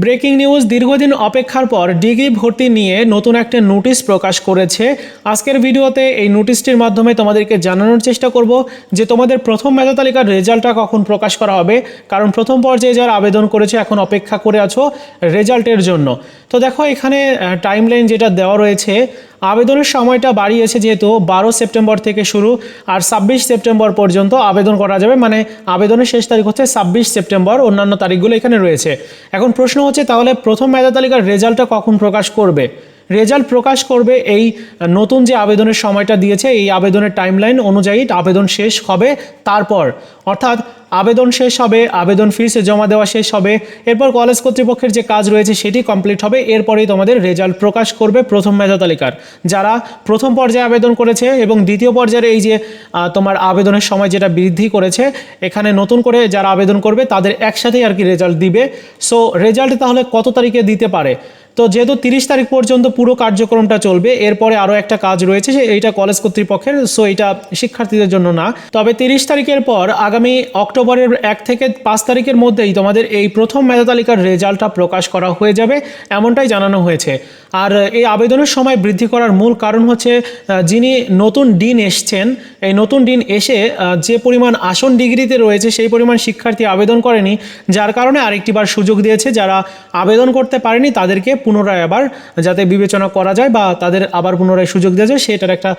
Breaking news, দীর্ঘদিন অপেক্ষার পর ডিগ্রি ভর্তি নিয়ে নতুন একটা নোটিশ প্রকাশ করেছে। আজকের ভিডিওতে এই নোটিশটির মাধ্যমে তোমাদেরকে জানানোর চেষ্টা করব যে তোমাদের প্রথম মেধা তালিকার রেজাল্টটা কখন প্রকাশ করা হবে। কারণ প্রথম পর্যায়ে যারা আবেদন করেছে, এখন অপেক্ষা করে আছো রেজাল্টের জন্য। তো দেখো, এখানে টাইম লাইন যেটা দেওয়া রয়েছে আবেদনের সময়টা বাড়িয়েছে যেহেতু বারো সেপ্টেম্বর থেকে শুরু আর ছাব্বিশ সেপ্টেম্বর পর্যন্ত আবেদন করা যাবে। মানে আবেদনের শেষ তারিখ হচ্ছে ছাব্বিশ সেপ্টেম্বর। অন্যান্য তারিখগুলো এখানে রয়েছে। এখন প্রশ্ন হচ্ছে, তাহলে প্রথম মেধা তালিকার রেজাল্টটা কখন প্রকাশ করবে? রেজাল্ট প্রকাশ করবে এই নতুন যে আবেদনের সময়টা দিয়েছে, এই আবেদনের টাইমলাইন অনুযায়ী আবেদন শেষ হবে তারপর। অর্থাৎ আবেদন শেষ হবে, আবেদন ফিস জমা দেওয়া শেষ হবে। এরপর কলেজ কর্তৃপক্ষের যে কাজ রয়েছে সেটি কমপ্লিট হবে। এরপরেই তোমাদের রেজাল্ট প্রকাশ করবে প্রথম মেধা তালিকার। যারা প্রথম পর্যায়ে আবেদন করেছে এবং দ্বিতীয় পর্যায়ে এই যে তোমার আবেদনের সময় যেটা বৃদ্ধি করেছে, এখানে নতুন করে যারা আবেদন করবে তাদের একসাথেই আর কি রেজাল্ট দিবে। সো রেজাল্ট তাহলে কত তারিখে দিতে পারে? তো যেহেতু তিরিশ তারিখ পর্যন্ত পুরো কার্যক্রমটা চলবে, এরপরে আরও একটা কাজ রয়েছে যে এইটা কলেজ কর্তৃপক্ষের, সো এটা শিক্ষার্থীদের জন্য না। তবে তিরিশ তারিখের পর আগামী অক্টোবরের এক থেকে পাঁচ তারিখের মধ্যেই তোমাদের এই প্রথম মেধা তালিকার রেজাল্টটা প্রকাশ করা হয়ে যাবে, এমনটাই জানানো হয়েছে। আর এই আবেদনের সময় বৃদ্ধি করার মূল কারণ হচ্ছে যিনি নতুন ডিন এসছেন, এই নতুন ডিন এসে যে পরিমাণ আসন ডিগ্রিতে রয়েছে, সেই পরিমাণ শিক্ষার্থী আবেদন করেনি, যার কারণে আরেকটিবার সুযোগ দিয়েছে, যারা আবেদন করতে পারেনি তাদেরকে পুনরায় আবার যাতে বিবেচনা করা যায় বা তাদের আবার পুনরায় সুযোগ দেওয়া যায়, সেটার একটা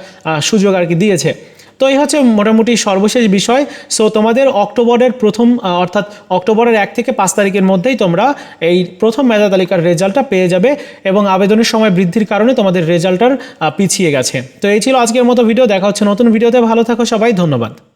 সুযোগ আর কি দিয়েছে। তো এই হচ্ছে মোটামুটি সর্বশেষ বিষয়। সো তোমাদের অক্টোবরের প্রথম অর্থাৎ অক্টোবরের এক থেকে পাঁচ তারিখের মধ্যেই তোমরা এই প্রথম মেধা তালিকার রেজাল্টটা পেয়ে যাবে এবং আবেদনের সময় বৃদ্ধির কারণে তোমাদের রেজাল্টটার পিছিয়ে গেছে। তো এই ছিল আজকের মতো ভিডিও। দেখা হচ্ছে নতুন ভিডিওতে। ভালো থাকো সবাই। ধন্যবাদ।